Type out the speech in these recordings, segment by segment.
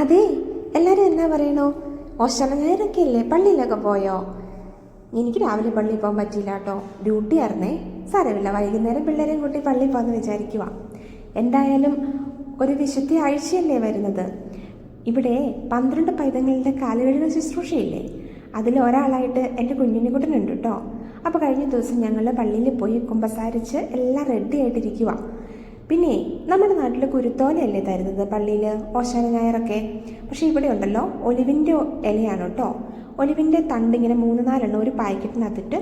അതെ എല്ലാവരും എന്നാ പറയണോ? ഓശാന ഞായറൊക്കെ ഇല്ലേ? പള്ളിയിലൊക്കെ പോയോ? എനിക്ക് രാവിലെ പള്ളിയിൽ പോകാൻ പറ്റിയില്ല കേട്ടോ. ഡ്യൂട്ടി ആയിരുന്നേ. സാരമില്ല വൈകുന്നേരം പിള്ളേരെയും കൂട്ടി പള്ളിയിൽ പോകാന്ന് വിചാരിക്കുക എന്തായാലും ഒരു വിശുദ്ധ ആഴ്ചയല്ലേ വരുന്നത്? ഇവിടെ പന്ത്രണ്ട് പൈതങ്ങളുടെ കാലുകഴുകുന്ന ശുശ്രൂഷയില്ലേ? അതിൽ ഒരാളായിട്ട് എന്റെ കുഞ്ഞിനെക്കുട്ടനുണ്ട് കേട്ടോ. അപ്പോൾ കഴിഞ്ഞ ദിവസം ഞങ്ങൾ പള്ളിയിൽ പോയി കുമ്പസാരിച്ച് എല്ലാം റെഡി ആയിട്ടിരിക്കുക പിന്നെ നമ്മുടെ നാട്ടിൽ കുരുത്തോലയല്ലേ തരുന്നത് പള്ളിയിൽ ഓശാന ഞായറൊക്കെ. പക്ഷേ ഇവിടെ ഉണ്ടല്ലോ ഒലിവിന്റെ ഇലയാണ് കേട്ടോ ഒലിവിന്റെ തണ്ട് ഇങ്ങനെ മൂന്ന് നാലെണ്ണം ഒരു പാക്കറ്റിനകത്തിട്ട്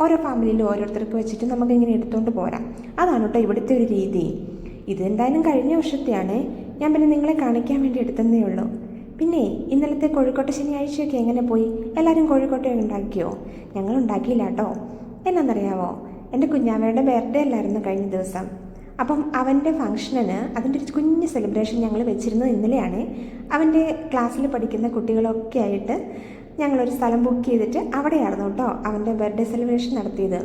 ഓരോ ഫാമിലിയിലും ഓരോരുത്തർക്ക് വെച്ചിട്ട് നമുക്കിങ്ങനെ എടുത്തുകൊണ്ട് പോരാം. അതാണ് കേട്ടോ ഇവിടുത്തെ ഒരു രീതി. ഇതെന്തായാലും കഴിഞ്ഞ വർഷത്തെയാണ്. ഞാൻ പിന്നെ നിങ്ങളെ കാണിക്കാൻ വേണ്ടി എടുത്തതേ ഉള്ളൂ. പിന്നെ ഇന്നലത്തെ കോഴിക്കോട്ടെ ശനിയാഴ്ചയൊക്കെ എങ്ങനെ പോയി? എല്ലാവരും കോഴിക്കോട്ടെ ഉണ്ടാക്കിയോ? ഞങ്ങൾ ഉണ്ടാക്കിയില്ല കേട്ടോ എന്നാന്നറിയാവോ? എന്റെ കുഞ്ഞാമ്മയുടെ ബർത്ത്ഡേ അല്ലായിരുന്നു കഴിഞ്ഞ ദിവസം. അപ്പം അവന്റെ ഫംഗ്ഷനിന് അതിന്റെ ഒരു കുഞ്ഞ് സെലിബ്രേഷൻ ഞങ്ങൾ വെച്ചിരുന്നത് ഇന്നലെയാണ്. അവന്റെ ക്ലാസ്സിൽ പഠിക്കുന്ന കുട്ടികളൊക്കെ ആയിട്ട് ഞങ്ങളൊരു സ്ഥലം ബുക്ക് ചെയ്തിട്ട് അവിടെയായിരുന്നു കേട്ടോ അവന്റെ ബർത്ത്ഡേ സെലിബ്രേഷൻ നടത്തിയത്.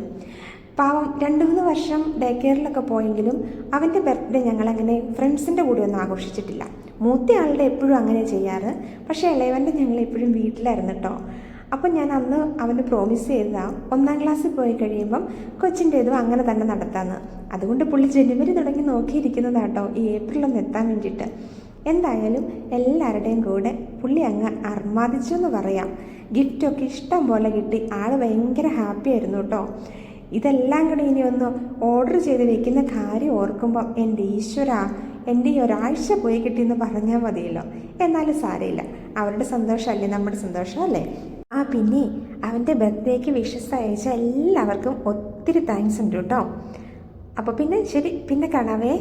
പാവം രണ്ട് മൂന്ന് വർഷം ഡേ കെയറിലൊക്കെ പോയെങ്കിലും അവന്റെ ബർത്ത്ഡേ ഞങ്ങളങ്ങനെ ഫ്രണ്ട്സിന്റെ കൂടെ ഒന്നും ആഘോഷിച്ചിട്ടില്ല. മൂത്തയാളുടെ എപ്പോഴും അങ്ങനെ ചെയ്യാറ്. പക്ഷേ ഇളയവന്റെ ഞങ്ങൾ എപ്പോഴും വീട്ടിലായിരുന്നു കേട്ടോ. അപ്പം ഞാൻ അന്ന് അവന് പ്രോമിസ് ചെയ്തതാ ഒന്നാം ക്ലാസ്സിൽ പോയി കഴിയുമ്പം കൊച്ചിന്റേതും അങ്ങനെ തന്നെ നടത്താമെന്ന് അതുകൊണ്ട് പുള്ളി ജനുവരി തുടങ്ങി നോക്കിയിരിക്കുന്നതാട്ടോ ഈ ഏപ്രിലൊന്ന് എത്താൻ വേണ്ടിയിട്ട്. എന്തായാലും എല്ലാവരുടെയും കൂടെ പുള്ളി അങ്ങ് അർമാദിച്ചു എന്ന് പറയാം ഗിഫ്റ്റൊക്കെ ഇഷ്ടം പോലെ കിട്ടി ആൾ ഭയങ്കര ഹാപ്പി ആയിരുന്നു കേട്ടോ ഇതെല്ലാം കൂടി ഇനി ഒന്ന് ഓർഡർ ചെയ്ത് വെക്കുന്ന കാര്യം ഓർക്കുമ്പോൾ എന്റെ ഈശ്വര എന്റെ ഈ ഒരാഴ്ച പോയി കിട്ടിയെന്ന് പറഞ്ഞാൽ മതിയല്ലോ. എന്നാലും സാരമില്ല അവരുടെ സന്തോഷമല്ലേ നമ്മുടെ സന്തോഷം അല്ലേ? ആ പിന്നെ അവന്റെ ബർത്ത്ഡേക്ക് വിഷസ് അയച്ച എല്ലാവർക്കും ഒത്തിരി താങ്ക്സ് ഉണ്ട് കേട്ടോ. അപ്പോൾ പിന്നെ ശരി പിന്നെ കാണാവേ.